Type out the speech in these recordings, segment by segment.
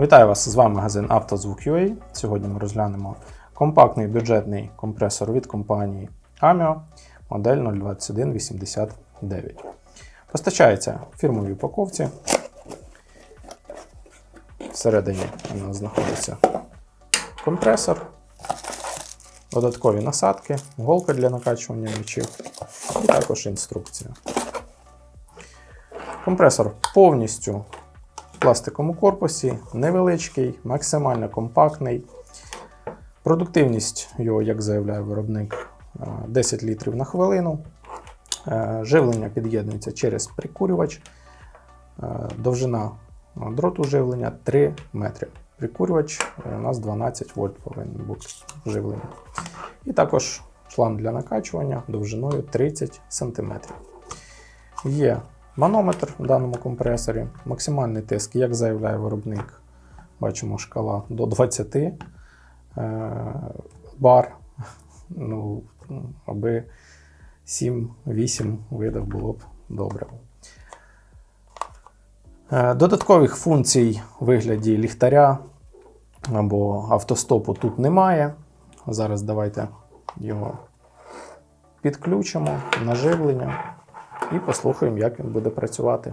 Вітаю вас! З вами магазин «Автозвук.UA». Сьогодні ми розглянемо компактний бюджетний компресор від компанії Amio модель 02189. Постачається в фірмовій упаковці. Всередині у нас знаходиться компресор, додаткові насадки, голка для накачування м'ячів і також інструкція. Компресор повністю пластиковому корпусі, невеличкий, максимально компактний. Продуктивність його, як заявляє виробник, е, 10 літрів на хвилину. Е, Живлення під'єднується через прикурювач. Е, Довжина дроту живлення 3 метри. Прикурювач е, у нас 12 вольт повинен бути живлення. І також шланг для накачування довжиною 30 см. Є манометр в даному компресорі, максимальний тиск, як заявляє виробник, бачимо шкала до 20 е, бар. Ну, аби 7-8 видав було б добре. Е, Додаткових функцій у вигляді ліхтаря або автостопу тут немає. Зараз давайте його підключимо на живлення і послухаємо, як він буде працювати.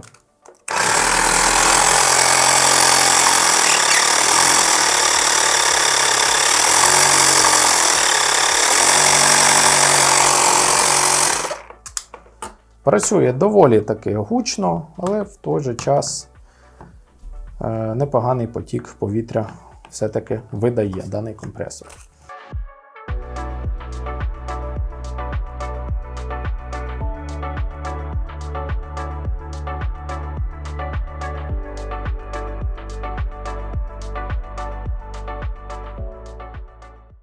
Працює доволі таки гучно, але в той же час е, непоганий потік повітря все-таки видає даний компресор.